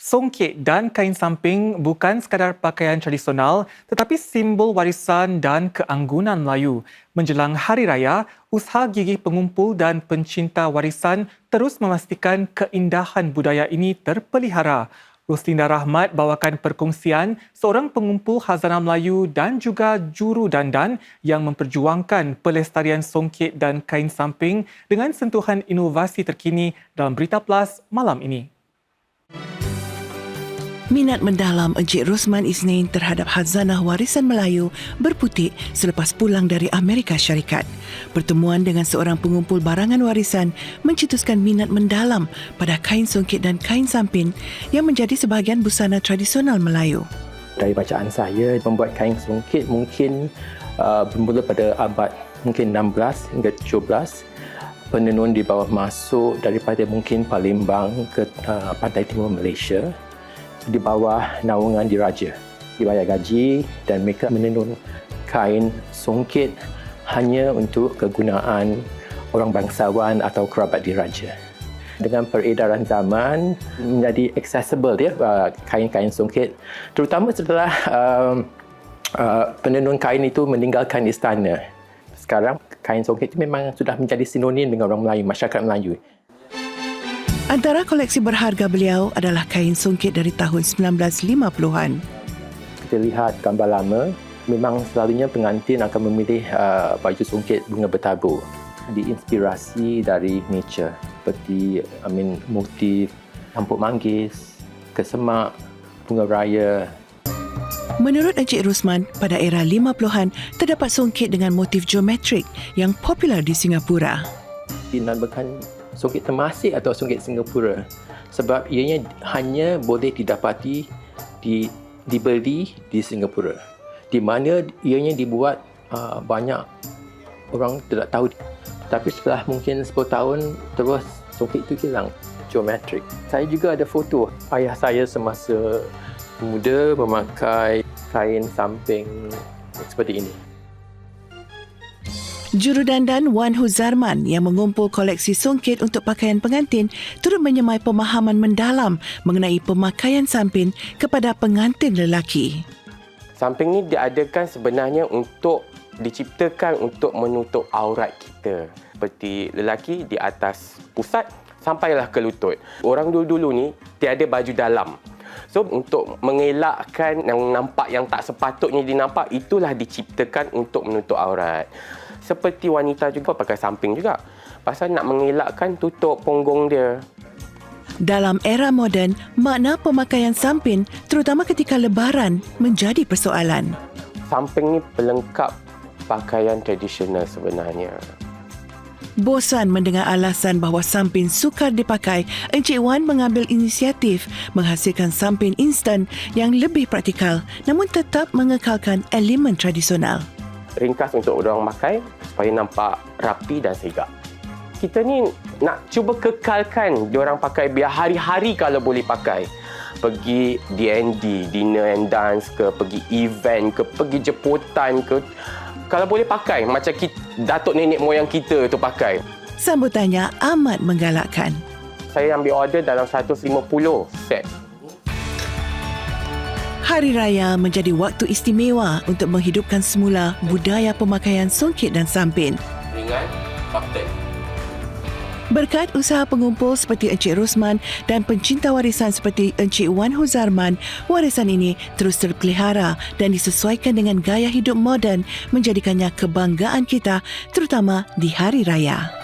Songkit dan kain samping bukan sekadar pakaian tradisional tetapi simbol warisan dan keanggunan Melayu. Menjelang Hari Raya, usaha gigih pengumpul dan pencinta warisan terus memastikan keindahan budaya ini terpelihara. Roslinda Rahmat bawakan perkongsian seorang pengumpul khazanah Melayu dan juga juru dandan yang memperjuangkan pelestarian songkit dan kain samping dengan sentuhan inovasi terkini dalam Berita Plus malam ini. Minat mendalam Encik Rosman Isnin terhadap Hazanah Warisan Melayu berputik selepas pulang dari Amerika Syarikat. Pertemuan dengan seorang pengumpul barangan warisan mencetuskan minat mendalam pada kain songkit dan kain sampin yang menjadi sebahagian busana tradisional Melayu. Dari bacaan saya, membuat kain songkit mungkin uh, bermula pada abad mungkin 16 hingga 17 penenun di bawah masuk daripada mungkin Palembang ke uh, pantai timur Malaysia di bawah naungan diraja dibayar gaji dan mereka menenun kain songkit hanya untuk kegunaan orang bangsawan atau kerabat diraja dengan peredaran zaman menjadi accessible dia uh, kain-kain songkit terutama setelah um, uh, penenun kain itu meninggalkan istana. Sekarang kain songkit itu memang sudah menjadi sinonim dengan orang Melayu masyarakat Melayu Antara koleksi berharga beliau adalah kain songkit dari tahun 1950-an. kita lihat gambar lama, memang selalunya pengantin akan memilih uh, baju songkit bunga bertabur. Diinspirasi dari nature seperti I mean, motif tampuk manggis, kesemak, bunga raya. Menurut Encik Rosman, pada era 50-an terdapat songkit dengan motif geometrik yang popular di Singapura. Dinamakan songkit temasik atau songkit Singapura. Sebab ianya hanya boleh didapati di dibeli di Singapura. Di mana ianya dibuat uh, banyak orang tidak tahu. Tapi setelah mungkin 10 tahun terus songkit itu hilang. Geometrik saya juga ada foto. Ayah saya semasa muda memakai kain samping seperti ini Juru dandan Wan Huzarman yang mengumpul koleksi songkit untuk pakaian pengantin turut menyemai pemahaman mendalam mengenai pemakaian sampin kepada pengantin lelaki. Samping ni diadakan sebenarnya untuk diciptakan untuk menutup aurat kita. Seperti lelaki di atas pusat sampailah ke lutut. Orang dulu-dulu ni tiada baju dalam. So untuk mengelakkan yang nampak yang tak sepatutnya dinampak itulah diciptakan untuk menutup aurat. Seperti wanita juga pakai samping juga. Pasal nak mengelakkan tutup punggung dia. Dalam era moden, makna pemakaian sampin terutama ketika lebaran menjadi persoalan. Samping ni pelengkap pakaian tradisional sebenarnya. Bosan mendengar alasan bahawa sampin sukar dipakai, Encik Wan mengambil inisiatif menghasilkan sampin instan yang lebih praktikal namun tetap mengekalkan elemen tradisional. Ringkas untuk orang pakai supaya nampak rapi dan segak. Kita ni nak cuba kekalkan diorang pakai biar hari-hari kalau boleh pakai. Pergi D&D, dinner and dance ke, pergi event ke, pergi jemputan ke. Kalau boleh pakai macam kita, datuk nenek moyang kita tu pakai. Sambutannya amat menggalakkan. Saya ambil order dalam 150 set. Hari Raya menjadi waktu istimewa untuk menghidupkan semula budaya pemakaian songkit dan sampin. Fakta. Berkat usaha pengumpul seperti Encik Rosman dan pencinta warisan seperti Encik Wan Huzarman, warisan ini terus terpelihara dan disesuaikan dengan gaya hidup moden menjadikannya kebanggaan kita terutama di Hari Raya.